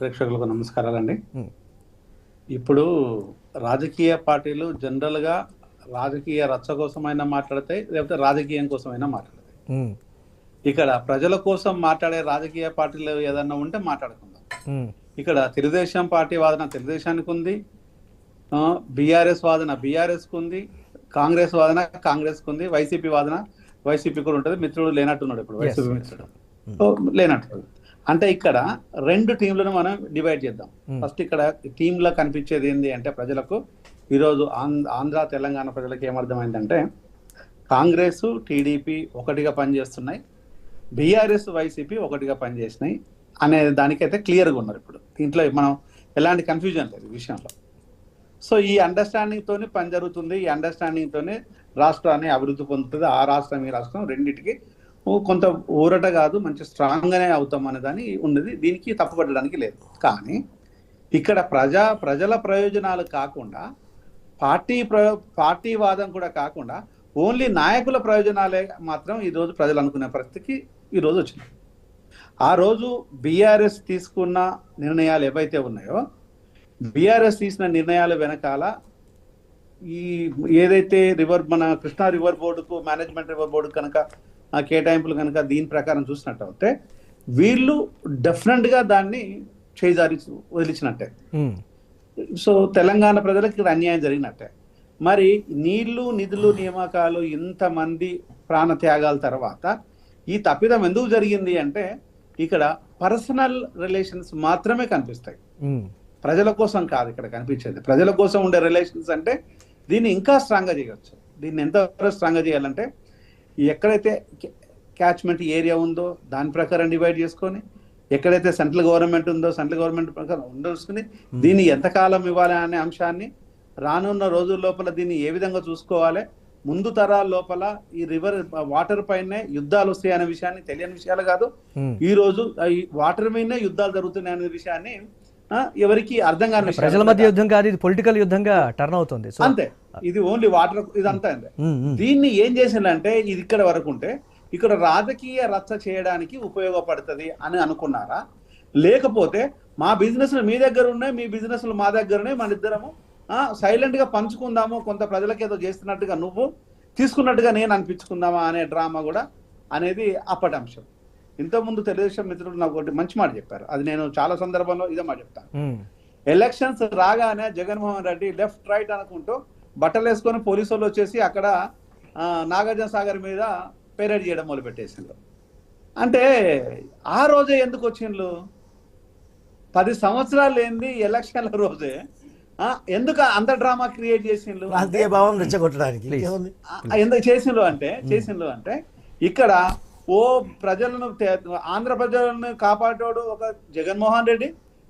ప్రేక్షకులకు నమస్కారాలండి. ఇప్పుడు రాజకీయ పార్టీలు జనరల్గా రాజకీయ రచ్చ కోసమైనా మాట్లాడతాయి లేకపోతే రాజకీయం కోసమైనా మాట్లాడతాయి. ఇక్కడ ప్రజల కోసం మాట్లాడే రాజకీయ పార్టీలు ఏదన్నా ఉంటే మాట్లాడుకుందాం. ఇక్కడ తెలుగుదేశం పార్టీ వాదన తెలుగుదేశానికి ఉంది బీఆర్ఎస్ వాదన బీఆర్ఎస్కి ఉంది కాంగ్రెస్ వాదన కాంగ్రెస్కి ఉంది వైసీపీ వాదన వైసీపీ కూడా ఉంటుంది మిత్రుడు లేనట్టున్నాడు ఇప్పుడు వైసీపీ. మిత్రుడు. లేనట్టు అంటే ఇక్కడ రెండు టీంలను మనం డివైడ్ చేద్దాం. ఫస్ట్ ఇక్కడ టీంలో కనిపించేది ఏంటి అంటే ప్రజలకు ఈరోజు ఆంధ్ర ఆంధ్ర తెలంగాణ ప్రజలకు ఏమర్థమైందంటే కాంగ్రెస్ టీడీపీ ఒకటిగా పనిచేస్తున్నాయి. బీఆర్ఎస్ వైసీపీ ఒకటిగా పనిచేసినాయి అనే దానికైతే క్లియర్గా ఉన్నారు ఇప్పుడు. దీంట్లో మనం ఎలాంటి కన్ఫ్యూజన్ లేదు ఈ విషయంలో. సో ఈ అండర్స్టాండింగ్ తోనే పని జరుగుతుంది. ఈ అండర్స్టాండింగ్ తోనే రాష్ట్రాన్ని అభివృద్ధి పొందుతుంది. ఆ రాష్ట్రం ఈ రాష్ట్రం రెండింటికి కొంత ఊరట కాదు మంచి స్ట్రాంగ్గానే అవుతాం అనేదాని ఉన్నది. దీనికి తప్పుపడడానికి లేదు. కానీ ఇక్కడ ప్రజా ప్రజల ప్రయోజనాలు కాకుండా పార్టీ ప్రయో పార్టీ వాదం కూడా కాకుండా ఓన్లీ నాయకుల ప్రయోజనాలే మాత్రం ఈరోజు ప్రజలు అనుకునే పరిస్థితికి ఈరోజు వచ్చింది ఆ రోజు బీఆర్ఎస్ తీసుకున్న నిర్ణయాలు ఏవైతే ఉన్నాయో బీఆర్ఎస్ తీసిన నిర్ణయాల వెనకాల ఈ ఏదైతే రివర్ మన కృష్ణా రివర్ బోర్డుకు మేనేజ్మెంట్ రివర్ బోర్డు కనుక ఆ కేటాయింపులు కనుక దీని ప్రకారం చూసినట్టు అయితే వీళ్ళు డెఫినెట్గా దాన్ని చేజారి వదిలించినట్టే. సో తెలంగాణ ప్రజలకు ఇక్కడ అన్యాయం జరిగినట్టే. మరి నీళ్ళు నిధులు నియామకాలు ఇంతమంది ప్రాణ త్యాగాల తర్వాత ఈ తప్పిదం ఎందుకు జరిగింది అంటే ఇక్కడ పర్సనల్ రిలేషన్స్ మాత్రమే కనిపిస్తాయి. ప్రజల కోసం కాదు ఇక్కడ కనిపించేది. ప్రజల కోసం ఉండే రిలేషన్స్ అంటే దీన్ని ఇంకా స్ట్రాంగ్గా చేయవచ్చు దీన్ని ఎంత స్ట్రాంగ్గా చేయాలంటే ఎక్కడైతే క్యాచ్మెంట్ ఏరియా ఉందో దాని ప్రకారం డివైడ్ చేసుకొని ఎక్కడైతే సెంట్రల్ గవర్నమెంట్ ఉందో సెంట్రల్ గవర్నమెంట్ ప్రకారం ఉండొచ్చుకుని దీన్ని ఎంతకాలం ఇవ్వాలి అనే అంశాన్ని రానున్న రోజుల లోపల దీన్ని ఏ విధంగా చూసుకోవాలి ముందు తరాల లోపల ఈ రివర్ వాటర్ పైనే యుద్ధాలు వస్తాయి అనే విషయాన్ని తెలియని విషయాలు కాదు. ఉమ్. ఈ రోజు ఈ వాటర్ మీదనే యుద్ధాలు జరుగుతున్నాయి అనే విషయాన్ని ఎవరికి అర్థం కాని ప్రజల మధ్య యుద్ధం కాదు ఇది పొలిటికల్ యుద్ధంగా టర్న్ అవుతుంది. అంతే. ఇది ఓన్లీ వాటర్ ఇదంతా ఉమ్, దీన్ని ఏం చేసిందంటే ఇది ఇక్కడ వరకు ఉంటే ఇక్కడ రాజకీయ రచ్చ చేయడానికి ఉపయోగపడుతుంది అని అనుకున్నారా? లేకపోతే మా బిజినెస్ మీ దగ్గర ఉన్నాయి మీ బిజినెస్ మా దగ్గర ఉన్నాయి మన ఇద్దరము సైలెంట్గా పంచుకుందాము కొంత ప్రజలకు ఏదో చేస్తున్నట్టుగా నువ్వు తీసుకున్నట్టుగా నేను అనిపించుకుందామా అనే డ్రామా కూడా అనేది అప్పటి అంశం. ఇంతకుముందు తెలుగుదేశం మిత్రుడు నాకు ఒకటి మంచి మాట చెప్పారు. అది నేను చాలా సందర్భంలో ఇదే మాట చెప్తాను. ఎలక్షన్స్ రాగానే జగన్మోహన్ రెడ్డి లెఫ్ట్ రైట్ అనుకుంటూ బట్టలు వేసుకొని పోలీసు వాళ్ళు వచ్చేసి అక్కడ నాగార్జున సాగర్ మీద పెరేడ్ చేయడం మొదలు పెట్టేసిండ్రు అంటే ఆ రోజే ఎందుకు వచ్చిండ్రు? పది సంవత్సరాలు ఏంది ఎలక్షన్ల రోజే ఆ, ఎందుకు అంత డ్రామా క్రియేట్ చేసిండ్రు? ప్రాంతీయ భావం రెచ్చగొట్టడానికి. ఎందుకు చేసిండ్రు అంటే చేసిండ్రు అంటే ఇక్కడ ఓ ప్రజలను ఆంధ్ర ప్రజలను కాపాడేవాడు ఒక జగన్మోహన్ రెడ్డి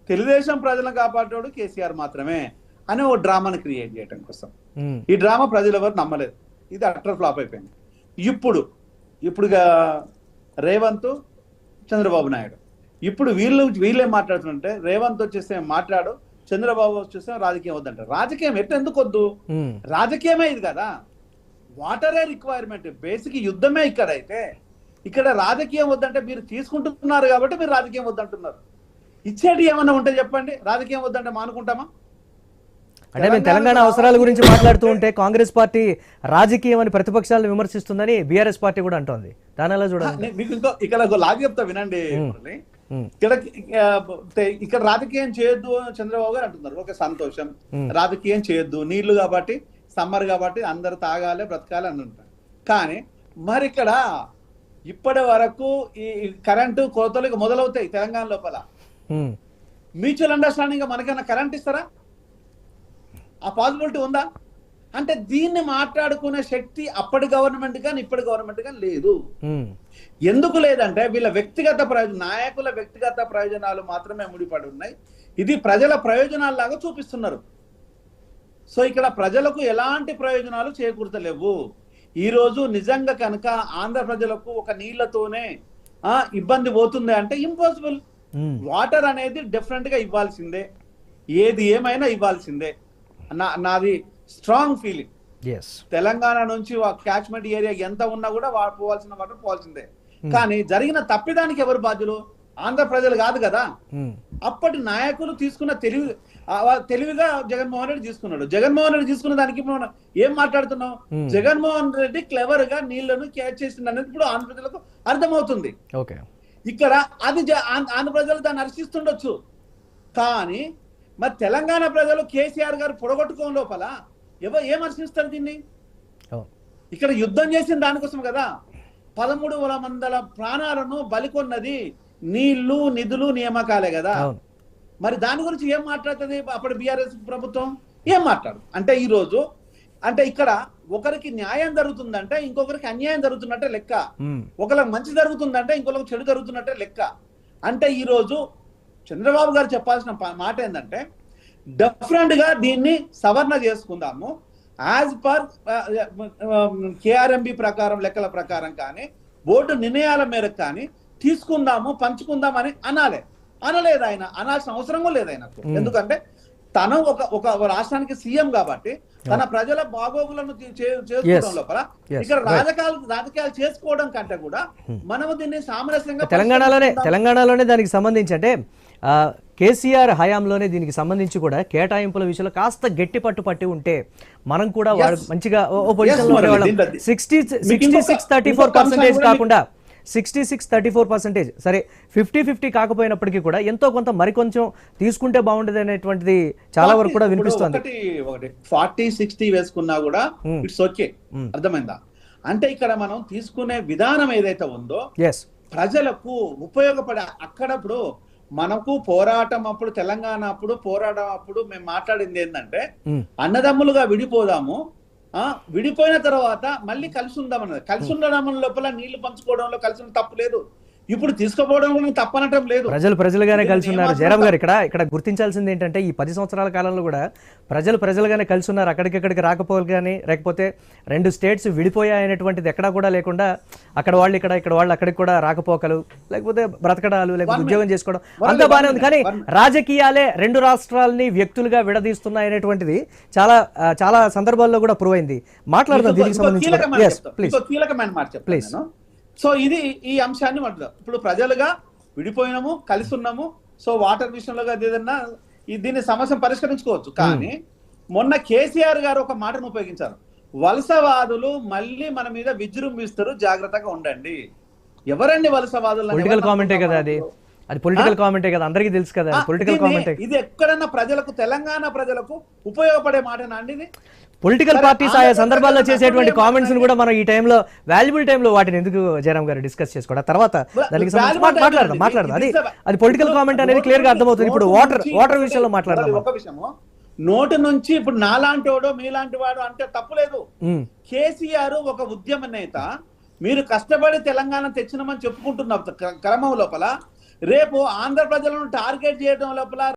తెలుగుదేశం ప్రజలను కాపాడేవాడు కేసీఆర్ మాత్రమే అని ఓ డ్రామాని క్రియేట్ చేయడం కోసం. ఈ డ్రామా ప్రజలు ఎవరు నమ్మలేదు. ఇది అట్టర్ ఫ్లాప్ అయిపోయింది. ఇప్పుడు ఇప్పుడుగా రేవంత్ చంద్రబాబు నాయుడు. ఇప్పుడు వీళ్ళు వీళ్ళే మాట్లాడుతుంటే రేవంత్ వచ్చేస్తే మాట్లాడు చంద్రబాబు వచ్చేస్తే రాజకీయం వద్దంటారు. రాజకీయం ఎట్లా ఎందుకు వద్దు? రాజకీయమే ఇది కదా. వాటరే రిక్వైర్మెంట్ బేసిక్ యుద్ధమే ఇక్కడ అయితే ఇక్కడ రాజకీయం వద్దంటే మీరు తీసుకుంటున్నారు కాబట్టి మీరు రాజకీయం వద్దంటున్నారు. ఇచ్చేటి ఏమన్నా ఉంటే చెప్పండి. రాజకీయం వద్దంటే మానుకుంటామా? అంటే మేము తెలంగాణ అవసరాల గురించి మాట్లాడుతూ ఉంటే కాంగ్రెస్ పార్టీ రాజకీయం అని ప్రతిపక్షాలను విమర్శిస్తుందని బీఆర్ఎస్ పార్టీ కూడా అంటోంది. దాని ఎలా చూడాలి? నే- మీకు ఇంకో ఇక్కడ ఒక లాగ్ చెప్తా వినండి ఇక్కడ ఇక్కడ రాజకీయం చేయొద్దు అని చంద్రబాబు గారు అంటున్నారు. ఓకే సంతోషం. రాజకీయం చేయొద్దు. నీళ్ళు కాబట్టి సమ్మర్ కాబట్టి అందరు తాగాలి బ్రతకాలి అని అంటారు. కానీ మరి ఇక్కడ ఇప్పటి వరకు ఈ కరెంటు కోతలు మొదలవుతాయి తెలంగాణ లోపల. మ్యూచువల్ అండర్స్టాండింగ్ మనకైనా కరెంట్ ఇస్తారా? ఆ పాసిబిలిటీ ఉందా? అంటే దీన్ని మాట్లాడుకునే శక్తి అప్పటి గవర్నమెంట్ కానీ ఇప్పటి గవర్నమెంట్ కానీ లేదు. ఎందుకు లేదంటే వీళ్ళ వ్యక్తిగత ప్రయోజన నాయకుల వ్యక్తిగత ప్రయోజనాలు మాత్రమే ముడిపడి ఉన్నాయి. ఇది ప్రజల ప్రయోజనాల్లాగా చూపిస్తున్నారు. సో ఇక్కడ ప్రజలకు ఎలాంటి ప్రయోజనాలు చేకూరతలేవు ఈ రోజు నిజంగా కనుక ఆంధ్ర ప్రజలకు ఒక నీళ్ళతోనే ఇబ్బంది పోతుంది అంటే ఇంపాసిబుల్ వాటర్ అనేది డెఫినెట్గా ఇవ్వాల్సిందే. ఏది ఏమైనా ఇవ్వాల్సిందే. నా నాది స్ట్రాంగ్ ఫీలింగ్ తెలంగాణ నుంచి క్యాచ్మెంట్ ఏరియా ఎంత ఉన్నా కూడా వా- పోవాల్సిన వాటర్ పోవాల్సిందే. కానీ జరిగిన తప్పిదానికి ఎవరు బాధ్యులు? ఆంధ్ర ప్రజలు కాదు కదా. ఉమ్, అప్పటి నాయకులు తీసుకున్న తెలివి తెలివిగా జగన్మోహన్ రెడ్డి తీసుకున్నాడు. జగన్మోహన్ రెడ్డి తీసుకున్న దానికి మనం ఏం మాట్లాడుతున్నాం? Hmm. జగన్మోహన్ రెడ్డి క్లెవర్గా నీళ్ళను క్యాచ్ చేసింది అనేది ఇప్పుడు ఆంధ్ర ప్రజలకు అర్థమవుతుంది. ఓకే ఇక్కడ అది ఆంధ్ర ప్రజలు దాన్ని హర్షిస్తుండొచ్చు. కానీ మరి తెలంగాణ ప్రజలు కేసీఆర్ గారు పొడగొట్టుకోని లోపల ఎవరు ఏం హర్షిస్తారు దీన్ని? ఇక్కడ యుద్ధం చేసిన దానికోసం కదా పదమూడు వేల మందల ప్రాణాలను బలికొన్నది నీళ్ళు నిధులు నియామకాలే కదా. మరి దాని గురించి ఏం మాట్లాడుతుంది అప్పుడు బీఆర్ఎస్ ప్రభుత్వం? ఏం మాట్లాడు అంటే ఈ రోజు అంటే ఇక్కడ ఒకరికి న్యాయం జరుగుతుందంటే ఇంకొకరికి అన్యాయం జరుగుతున్నట్టే లెక్క. ఒకరికి మంచి జరుగుతుందంటే ఇంకొకరికి చెడు జరుగుతున్నట్టే లెక్క. అంటే ఈ రోజు చంద్రబాబు గారు చెప్పాల్సిన మాట ఏంటంటే డెఫరెంట్గా దీన్ని సవరణ చేసుకుందాము. యాజ్ పర్ కేఆర్ఎంబి ప్రకారం లెక్కల ప్రకారం కానీ బోర్డు నిర్ణయాల మేరకు కానీ తీసుకుందాము పంచుకుందామని అనాలే. అనలేదు ఆయన. అనాల్సిన అవసరం కూడా లేదు ఆయనకు. ఎందుకంటే తను ఒక ఒక రాష్ట్రానికి సీఎం కాబట్టి తన ప్రజల బాగోగులను చేసుకోవడం లోపల ఇక్కడ. రాజకాలు రాజకీయాలు చేసుకోవడం కంటే కూడా మనము దీన్ని సామరస్యంగా తెలంగాణలోనే. తెలంగాణలోనే దానికి సంబంధించి అంటే ఆ, కేసీఆర్ హయాంలోనే దీనికి సంబంధించి కూడా కేటాయింపుల విషయంలో కాస్త గట్టి పట్టు పట్టి ఉంటే మనం కూడా. మంచిగా ఓ- ఉండేవాళ్ళం sixty sixty six thirty four percentage కాకుండా sixty six thirty four percentage సరే ఫిఫ్టీ ఫిఫ్టీ కాకపోయినప్పటికీ కూడా ఎంతో కొంత మరికొంచెం తీసుకుంటే బాగుండేది అనేటువంటిది చాలా వరకు కూడా వినిపిస్తోంది. ఫార్టీ సిక్స్టీ వేసుకున్నా కూడా Hmm. It's okay Hmm. అర్థమైందా? అంటే ఇక్కడ మనం తీసుకునే విధానం ఏదైతే ఉందో ఎస్ ప్రజలకు ఉపయోగపడే అక్కడప్పుడు మనకు పోరాటం అప్పుడు తెలంగాణ అప్పుడు పోరాటం అప్పుడు మేము మాట్లాడింది ఏంటంటే అన్నదమ్ములుగా విడిపోదాము విడిపోయిన తర్వాత మళ్ళీ కలిసి ఉందామన్నది. కలిసి ఉండడం లోపల నీళ్ళు పంచుకోవడంలో కలిసి తప్పు లేదు. ఇప్పుడు తీసుకుపోవడం తప్పనటం లేదు. ప్రజలు ప్రజలుగానే కలిసి ఉన్నారు. జయరామ్ గారు ఇక్కడ ఇక్కడ గుర్తించాల్సింది ఏంటంటే ఈ పది సంవత్సరాల కాలంలో కూడా ప్రజలు ప్రజలుగానే కలిసి ఉన్నారు. అక్కడికిక్కడికి రాకపోవాలి కానీ లేకపోతే రెండు స్టేట్స్ విడిపోయాయనేటువంటిది ఎక్కడా కూడా లేకుండా అక్కడ వాళ్ళు ఇక్కడ ఇక్కడ వాళ్ళు అక్కడికి కూడా రాకపోకలు లేకపోతే బ్రతకడాలు లేకపోతే ఉద్యోగం చేసుకోవడం అంతా బాగానే ఉంది. కానీ రాజకీయాలే రెండు రాష్ట్రాలని వ్యక్తులుగా విడదీస్తున్నాయనేటువంటిది చాలా చాలా సందర్భాల్లో కూడా ప్రూవ్ అయింది. మాట్లాడదాం దీనికి సంబంధించి. ప్లీజ్ కీలకమైన మాట. నేను. సో ఇది ఈ అంశాన్ని మాట్లాడదాం ఇప్పుడు ప్రజలుగా విడిపోయినాము కలిసి ఉన్నాము సో వాటర్ విషయంలో ఏదన్నా దీన్ని సమస్యను పరిష్కరించుకోవచ్చు. కానీ మొన్న కేసీఆర్ గారు ఒక మాటను ఉపయోగించారు. వలసవాదులు మళ్ళీ మన మీద విజృంభిస్తారు జాగ్రత్తగా ఉండండి. ఎవరండి వలసవాదులు కామెంటే కదా అది? అది పొలిటికల్ కామెంటే కదా అందరికీ తెలుసు కదా పొలిటికల్ కామెంటే ఇది ఎక్కడన్నా ప్రజలకు తెలంగాణ ప్రజలకు ఉపయోగపడే మాటనా అండి ఇది? పొలిటికల్ పార్టీస్ ఆయా సందర్భాల్లో చేసేటువంటి కామెంట్స్ కూడా? మనం ఈ టైంలో వాల్యుబుల్ టైంలో వాటిని ఎందుకు జయరామ్ గారు డిస్కస్ చేసుకోవడం? తర్వాత దానికి మాట్- మాట్లాడదాం మాట్లాడదాం. అది అది పొలిటికల్ కామెంట్ అనేది క్లియర్గా అర్థమవుతుంది. ఇప్పుడు వాటర్ వాటర్ విషయంలో మాట్లాడదాం ఒక విషయము. నోటు నుంచి ఇప్పుడు నాలాంటి వాడు మీలాంటి వాడు అంటే తప్పులేదు కేసీఆర్ ఒక ఉద్యమ నేత. మీరు కష్టపడి తెలంగాణ తెచ్చినామని చెప్పుకుంటున్న క్ర- క్రమం లోపల. రేపు ఆంధ్ర ప్రజలను టార్గెట్ చేయడం లోపల